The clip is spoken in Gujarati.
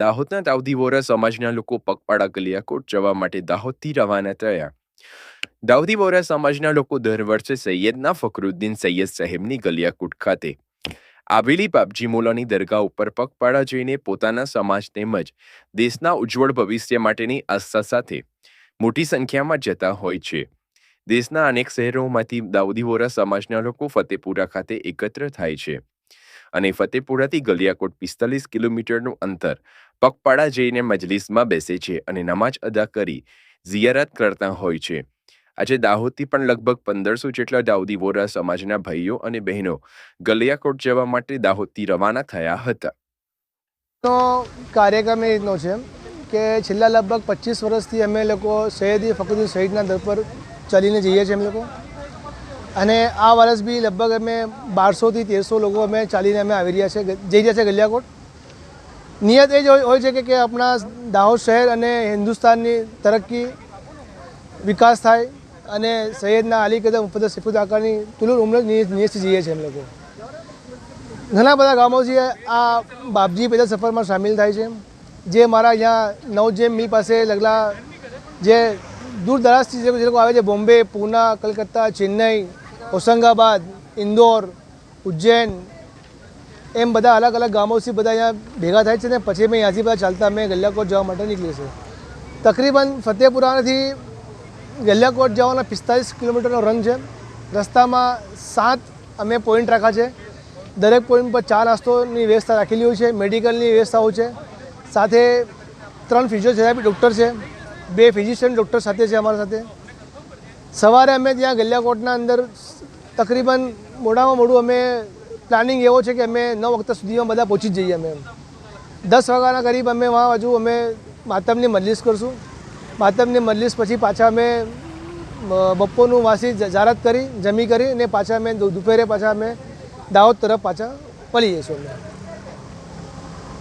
દાહોદના દાઉદી વોરા સમાજના લોકો પગપાળા ગલિયાકોટ જવા માટે દાહોદથી રવાના થયા. દાઉદી વોરા સમાજના લોકો દર વર્ષે સૈયદના ફખરુદ્દીન સૈયદ સાહેબની ગલિયાકોટ ખાતે આવેલી બાપજી મોલાની દરગાહ ઉપર પગપાળા જઈને પોતાના સમાજ તેમજ દેશના ઉજ્જવળ ભવિષ્ય માટેની આસ્થા સાથે મોટી સંખ્યામાં જતા હોય છે. દેશના અનેક શહેરોમાંથી દાઉદી વોરા સમાજના લોકો ફતેપુરા ખાતે એકત્ર થાય છે અને ફતેપુરાથી ગલિયાકોટ પિસ્તાલીસ કિલોમીટરનું અંતર પગપાળા જઈને મજલિસમાં બેસે છે અને નમાજ અદા કરી ઝિયારત કરતા હોય છે. આજે દાહોદથી પણ લગભગ પંદરસો જેટલા દાઉદી વોરા સમાજના ભાઈઓ અને બહેનો ગલિયાકોટ જવા માટે દાહોદથી રવાના થયા હતા. તો કાર્યક્રમ એ રીતનો છે કે છેલ્લા લગભગ પચીસ વર્ષથી અમે લોકો સૈયદી ફકરુદ્દીન શહીદના દર પર ચાલીને જઈએ છીએ અમે લોકો. અને આ વર્ષ બી લગભગ અમે બારસોથી તેરસો લોકો અમે ચાલીને અમે આવી રહ્યા છે જઈ રહ્યા છે ગલિયાકોટ. નિયત એ જ હોય છે કે આપણા દાહોદ શહેર અને હિન્દુસ્તાનની તરક્કી વિકાસ થાય અને સૈયદના અલી કદમ ઉપદ સિફુદ આકારની તુલુર ઉમર નિયત જઈએ છીએ અમે લોકો. ઘણા બધા ગામો છે, આ બાપજી પેદા સફરમાં સામેલ થાય છે. જે મારા અહીંયા નવજેમ મિલ પાસે લગલા જે દૂર દરાજથી જે લોકો આવે છે, બોમ્બે, પૂના, કલકત્તા, ચેન્નઈ, હોશંગાબાદ, ઇન્દોર, ઉજ્જૈન એમ બધા અલગ અલગ ગામોથી બધા અહીંયા ભેગા થાય છે ને પછી અમે અહીંયાથી બધા ચાલતા અમે ગલ્લાકોટ જવા માટે નીકળીએ છીએ તકરીબન ફતેપુરાથી ગલ્લાકોટ જવાના પિસ્તાલીસ કિલોમીટરનો રન છે. રસ્તામાં સાત અમે પોઈન્ટ રાખ્યા છે. દરેક પોઈન્ટ પર ચા નાસ્તોની વ્યવસ્થા રાખેલી હોય છે મેડિકલની વ્યવસ્થાઓ છે. સાથે ત્રણ ફિઝિયોથેરાપી ડૉક્ટર છે. બે ફિઝિશિયન ડૉક્ટર સાથે છે અમારા સાથે. સવારે અમે ત્યાં ગલિયાકોટના અંદર તકરીબન મોડામાં મોડું અમે પ્લાનિંગ એવો છે કે અમે નવ વખત સુધીમાં બધા પહોંચી જઈએ અમે દસ વાગ્યાના કરીબ અમે વहाँ હજુ અમે માતમની મજલિસ કરશું. માતમની મજલિસ પછી પાછા અમે બપોરનું વાસી જારત કરી, જમી કરી અને પાછા અમે દુપહેરે પાછા અમે દાહોદ તરફ પાછા પડી જઈશું અમે.